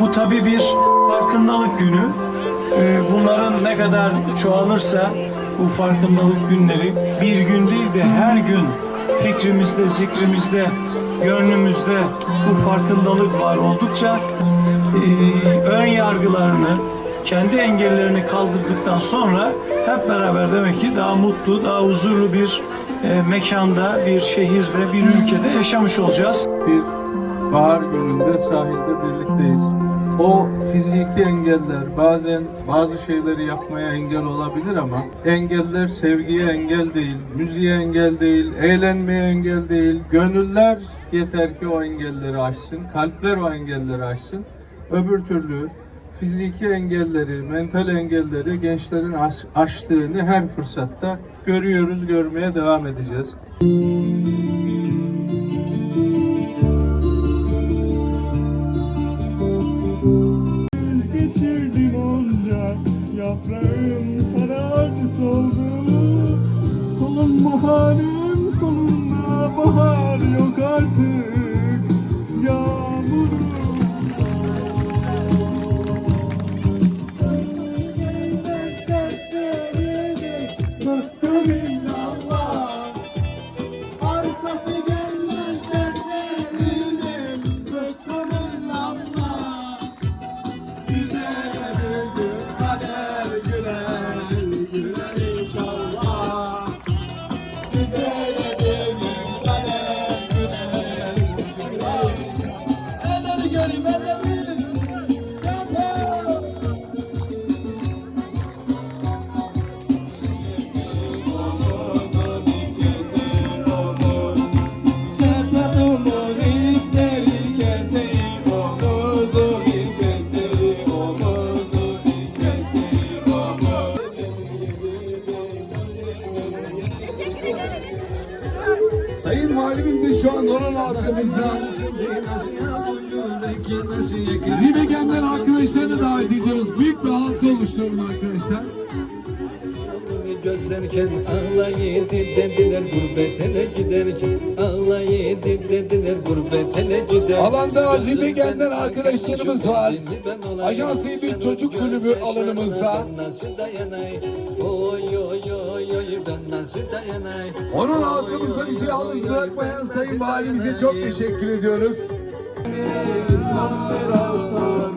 Bu tabii bir farkındalık günü. Ee, Bunların ne kadar çoğalırsa bu farkındalık günleri bir gün değil de her gün fikrimizde, zikrimizde, gönlümüzde bu farkındalık var oldukça e, ön yargılarını, kendi engellerini kaldırdıktan sonra hep beraber demek ki daha mutlu, daha huzurlu bir e, mekanda, bir şehirde, bir ülkede yaşamış olacağız. bir bahar gününde sahilde birlikteyiz. O fiziki engeller bazen bazı şeyleri yapmaya engel olabilir ama engeller sevgiye engel değil, müziğe engel değil, eğlenmeye engel değil. Gönüller yeter ki o engelleri aşsın, kalpler o engelleri aşsın. Öbür türlü fiziki engelleri, mental engelleri gençlerin aş- aştığını her fırsatta görüyoruz, görmeye devam edeceğiz. Yaprağım sarardı soldu Solun baharım Bye. Sayın Valimiz de şu an onun arkamızda. Zibegen'den arkadaşlarını davet ediyoruz. Büyük bir halka oluşturalım arkadaşlar. Gözlerken ağlaydı dediler gurbetele giderken ağlaydı dediler gurbetele gider. Alanda Libegen'den arkadaşlarımız var. Ajans bir çocuk kulübü alanımızda. Ben nasıl dayanay? Oy oy oy oy ben nasıl dayanay? Onun halkımızda bizi yalnız bırakmayan Sayın Valimize çok teşekkür ediyoruz. Biraz sonra